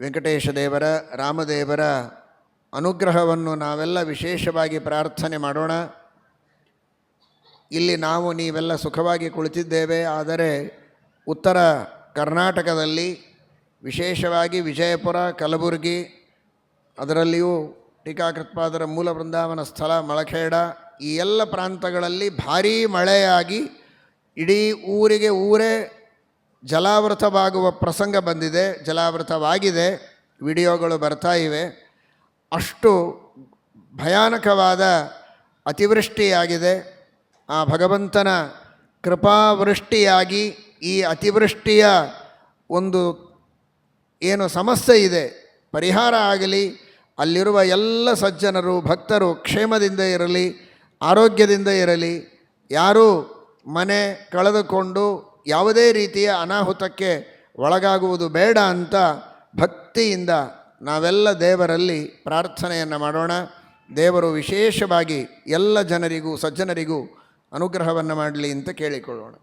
ವೆಂಕಟೇಶ ದೇವರ ರಾಮದೇವರ ಅನುಗ್ರಹವನ್ನು ನಾವೆಲ್ಲ ವಿಶೇಷವಾಗಿ ಪ್ರಾರ್ಥನೆ ಮಾಡೋಣ. ಇಲ್ಲಿ ನಾವು ನೀವೆಲ್ಲ ಸುಖವಾಗಿ ಕುಳಿತಿದ್ದೇವೆ, ಆದರೆ ಉತ್ತರ ಕರ್ನಾಟಕದಲ್ಲಿ, ವಿಶೇಷವಾಗಿ ವಿಜಯಪುರ, ಕಲಬುರಗಿ, ಅದರಲ್ಲಿಯೂ ಟೀಕಾಕೃತ್ಪಾದರ ಮೂಲ ಬೃಂದಾವನ ಸ್ಥಳ ಮಳಖೇಡ, ಈ ಎಲ್ಲ ಪ್ರಾಂತಗಳಲ್ಲಿ ಭಾರೀ ಮಳೆಯಾಗಿ ಇಡೀ ಊರಿಗೆ ಊರೇ ಜಲಾವೃತವಾಗುವ ಪ್ರಸಂಗ ಬಂದಿದೆ, ಜಲಾವೃತವಾಗಿದೆ, ವಿಡಿಯೋಗಳು ಬರ್ತಾ ಇವೆ. ಅಷ್ಟು ಭಯಾನಕವಾದ ಅತಿವೃಷ್ಟಿಯಾಗಿದೆ. ಆ ಭಗವಂತನ ಕೃಪಾವೃಷ್ಟಿಯಾಗಿ ಈ ಅತಿವೃಷ್ಟಿಯ ಒಂದು ಏನು ಸಮಸ್ಯೆ ಇದೆ, ಪರಿಹಾರ ಆಗಲಿ, ಅಲ್ಲಿರುವ ಎಲ್ಲ ಸಜ್ಜನರು, ಭಕ್ತರು ಕ್ಷೇಮದಿಂದ ಇರಲಿ, ಆರೋಗ್ಯದಿಂದ ಇರಲಿ, ಯಾರೂ ಮನೆ ಕಳೆದುಕೊಂಡು ಯಾವುದೇ ರೀತಿಯ ಅನಾಹುತಕ್ಕೆ ಒಳಗಾಗುವುದು ಬೇಡ ಅಂತ ಭಕ್ತಿಯಿಂದ ನಾವೆಲ್ಲ ದೇವರಲ್ಲಿ ಪ್ರಾರ್ಥನೆಯನ್ನು ಮಾಡೋಣ. ದೇವರು ವಿಶೇಷವಾಗಿ ಎಲ್ಲ ಜನರಿಗೂ, ಸಜ್ಜನರಿಗೂ ಅನುಗ್ರಹವನ್ನು ಮಾಡಲಿ ಅಂತ ಕೇಳಿಕೊಳ್ಳೋಣ.